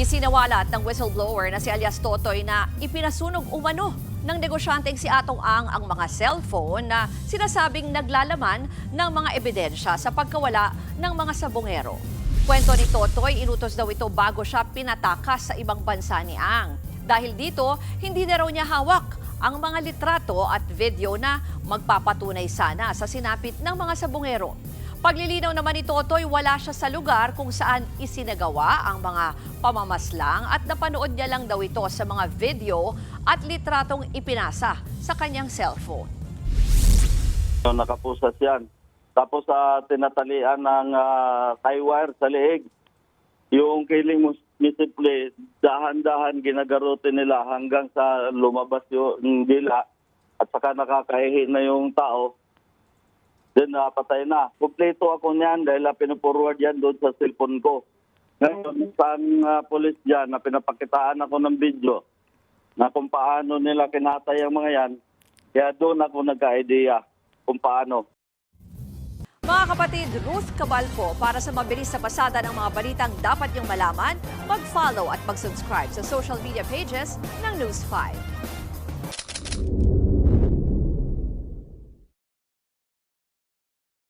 Isinawalat ng whistleblower na si alias Totoy na ipinasunog umano ng negosyanteng si Atong Ang ang mga cellphone na sinasabing naglalaman ng mga ebidensya sa pagkawala ng mga sabongero. Kwento ni Totoy, inutos daw ito bago siya pinatakas sa ibang bansa ni Ang. Dahil dito, hindi na raw niya hawak ang mga litrato at video na magpapatunay sana sa sinapit ng mga sabongero. Paglilinaw naman ni Totoy, wala siya sa lugar kung saan isinagawa ang mga pamamaslang at napanood niya lang daw ito sa mga video at litratong ipinasa sa kanyang cellphone. So, nakapusas yan. Tapos sa tinatalian ng uh, tie wire sa leeg, yung kiling simple, dahan-dahan ginagarote nila hanggang sa lumabas yung dila at saka nakakahihi na yung tao. Then napatay na. Kompleto ako niyan dahil uh, pinuforward yan doon sa cellphone ko. Ngayon, sa uh, polis dyan na pinapakitaan ako ng video na kung paano nila kinatay ang mga yan, kaya doon ako nagka-idea kung paano. Mga kapatid, Ruth Cabalco, para sa mabilis na pasada ng mga balitang dapat niyong malaman, mag-follow at mag-subscribe sa social media pages ng News 5.